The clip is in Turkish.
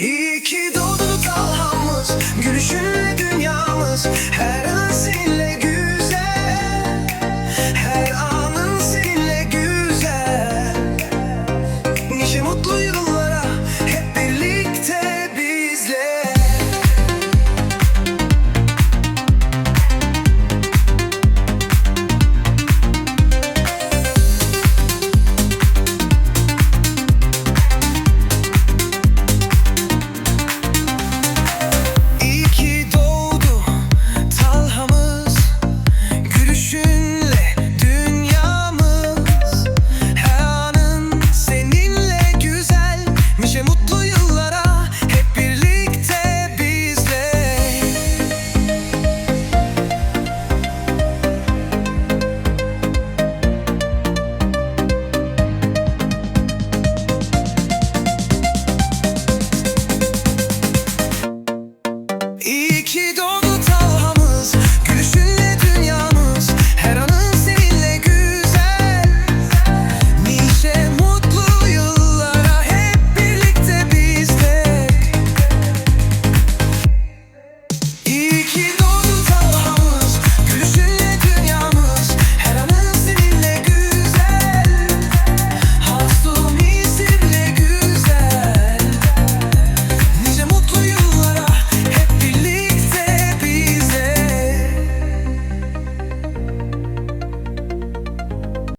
İyi ki doğdu Talhamız, gülüşünle dünyamız Her an seninle güzel, her anın seninle güzel. Nice mutlu kick.